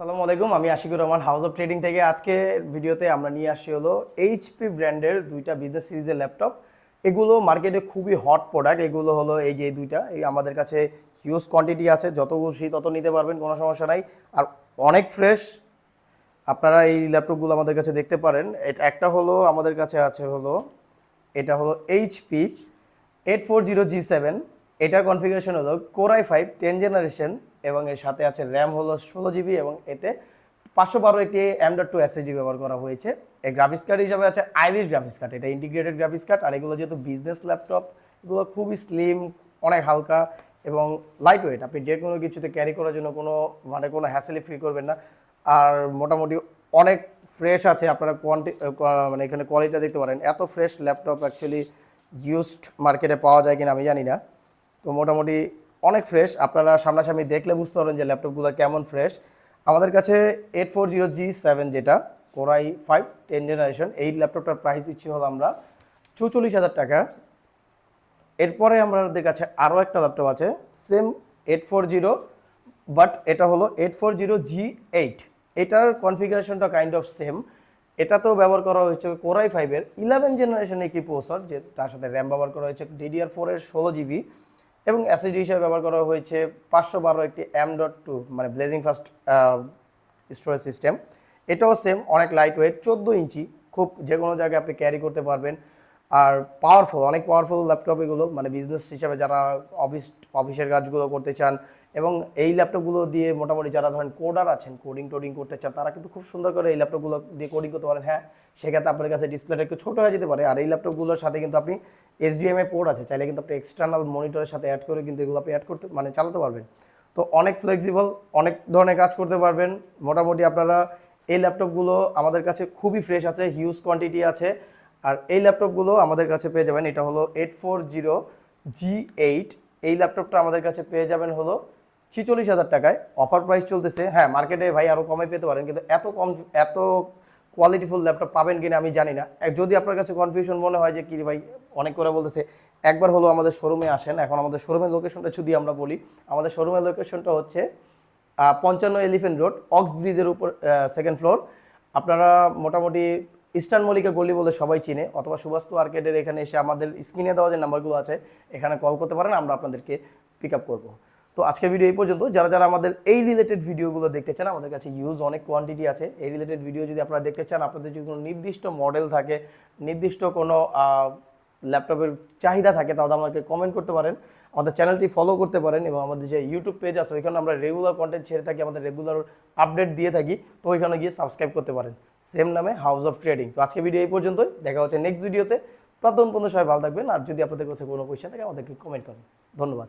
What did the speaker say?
আসসালামু আলাইকুম, আমি Ashikur Rahman house of trading থেকে। আজকে ভিডিওতে আমরা নিয়ে আসি হলো এইচপি ব্র্যান্ডের দুইটা বিজনেস সিরিজের ল্যাপটপ এগুলো মার্কেটে খুবই হট প্রোডাক্ট এগুলো হলো এই যে দুইটা, এই আমাদের কাছে হিউজ কোয়ান্টিটি আছে। যত খুশি তত নিতে পারবেন, কোনো সমস্যা নাই। আর অনেক ফ্রেশ আপনারা এই ল্যাপটপগুলো আমাদের কাছে দেখতে পারেন। এটা, একটা হলো আমাদের কাছে আছে হলো, এটা হলো HP eight four zero G seven এটার কনফিগারেশন হলো core i five ten generation এবং এর সাথে আছে র্যাম হলো ষোলো জিবি এবং এতে পাঁচশো বারো একটি ডট টু এসএসডি ব্যবহার করা হয়েছে। এই গ্রাফিক্স কার্ড হিসাবে আছে আইরিশ গ্রাফিক্স কার্ড এটা ইন্টিগ্রেটেড গ্রাফিক্স কার্ড আর এগুলো যেহেতু বিজনেস ল্যাপটপ এগুলো খুবই স্লিম অনেক হালকা এবং লাইট ওয়েট আপনি যে কোনো কিছুতে ক্যারি করার জন্য কোনো মানে কোনো হ্যাসেলি ফ্রি করবেন না। আর মোটামুটি অনেক ফ্রেশ আছে, আপনারা কোয়ান্টি মানে এখানে কোয়ালিটিটা দেখতে পারেন। এত ফ্রেশ ল্যাপটপ অ্যাকচুয়ালি ইউজড মার্কেটে পাওয়া যায় কিনা আমি জানি না। তো মোটামুটি অনেক ফ্রেশ আপনারা সামনাসামনি দেখলে বুঝতে পারেন যে ল্যাপটপগুলো কেমন ফ্রেশ আমাদের কাছে eight four zero G seven যেটা core i five ten generation এই ল্যাপটপটার প্রাইস দিচ্ছি হলো আমরা চৌচল্লিশ হাজার টাকা। এরপরে আমাদের কাছে আরও একটা ল্যাপটপ আছে same eight four zero but এটা হলো eight four zero G eight এটার কনফিগারেশনটা কাইন্ড অফ সেম এটাতেও ব্যবহার করা হয়েছে কোরাই ফাইভের ইলেভেন জেনারেশনের একটি প্রসেসর যে তার সাথে র্যাম ব্যবহার করা হয়েছে ডিডিআর ফোরের ষোলো জিবি এবং অ্যাসিড হিসেবে ব্যবহার করা হয়েছে পাঁচশো বারো একটি এম ডট টু মানে ব্লেজিং ফাস্ট স্টোরেজ সিস্টেম এটাও সেম অনেক লাইট ওয়েট চোদ্দ ইঞ্চি, খুব যে কোনো জায়গায় আপনি ক্যারি করতে পারবেন। আর পাওয়ারফুল অনেক পাওয়ারফুল ল্যাপটপ এগুলো মানে বিজনেস হিসাবে যারা অফিস অফিসের কাজগুলো করতে চান এবং এই ল্যাপটপগুলো দিয়ে মোটামুটি যারা ধরেন কোডার আছেন কোডিং টোডিং করতে চান, তারা কিন্তু খুব সুন্দর করে এই ল্যাপটপগুলো দিয়ে কোডিং করতে পারেন। হ্যাঁ সেক্ষেত্রে আপনার কাছে ডিসপ্লেটা একটু ছোটো হয়ে যেতে পারে। আর এই ল্যাপটপগুলোর সাথে কিন্তু আপনি এইচডিএমআই পোর্ট আছে, চাইলে কিন্তু আপনি এক্সটার্নাল মনিটরের সাথে অ্যাড করে কিন্তু এগুলো আপনি অ্যাড করতে মানে চালাতে পারবেন। তো অনেক ফ্লেক্সিবল অনেক ধরনের কাজ করতে পারবেন। মোটামুটি আপনারা এই ল্যাপটপগুলো আমাদের কাছে খুবই ফ্রেশ আছে হিউজ কোয়ান্টিটি আছে। আর এই ল্যাপটপগুলো আমাদের কাছে পেয়ে যাবেন, এটা হলো eight four zero G eight এই ল্যাপটপটা আমাদের কাছে পেয়ে যাবেন হলো ছিচল্লিশ হাজার টাকায়। অফার প্রাইস চলতেছে। হ্যাঁ মার্কেটে ভাই আরও কমে পেতে পারেন, কিন্তু এত কম, এত কোয়ালিটিফুল ল্যাপটপ পাবেন কিনা আমি জানি না। যদি আপনার কাছে কনফিউশন মনে হয় যে, কি ভাই? অনেক করে বলতেছে। একবার হলো আমাদের শোরুমে আসেন। এখন আমাদের শোরুমের লোকেশনটা যদি আমরা বলি, আমাদের শোরুমের লোকেশনটা হচ্ছে পঞ্চান্ন এলিফেন্ট রোড অক্স ব্রিজের উপর সেকেন্ড ফ্লোর আপনারা মোটামুটি ইস্টার্ন মল্লিকা গলি বলে সবাই চিনে, অথবা সুবাস্তু আর্কেডের এখানে এসে আমাদের স্ক্রিনে দেওয়া যে নাম্বারগুলো আছে, এখানে কল করতে পারেন, আমরা আপনাদেরকে পিক আপ করব। তো আজকের ভিডিও এই পর্যন্ত। যারা যারা আমাদের এই রিলেটেড ভিডিওগুলো দেখতে চান, আমাদের কাছে ইউজ অনেক কোয়ান্টিটি আছে। এই রিলেটেড ভিডিও যদি আপনারা দেখতে চান, আপনাদের যদি কোনো নির্দিষ্ট মডেল থাকে, নির্দিষ্ট কোনো ল্যাপটপের চাহিদা থাকে তাহলে আমাকে কমেন্ট করতে পারেন। আমাদের চ্যানেলটি ফলো করতে পারেন এবং আমাদের যে ইউটিউব পেজ আছে, ওইখানে আমরা রেগুলার কন্টেন্ট ছেড়ে থাকি, আমাদের রেগুলার আপডেট দিয়ে থাকি, তো ওইখানে গিয়ে সাবস্ক্রাইব করতে পারেন। সেম নামে হাউস অফ ট্রেডিং তো আজকে ভিডিও এই পর্যন্তই। দেখা হচ্ছে নেক্সট ভিডিওতে ততক্ষণ পর্যন্ত সবাই ভালো থাকবেন। আর যদি আপনাদের কাছে কোনো কোয়েশ্চেন থাকে, আমাদেরকে কমেন্ট করেন। ধন্যবাদ।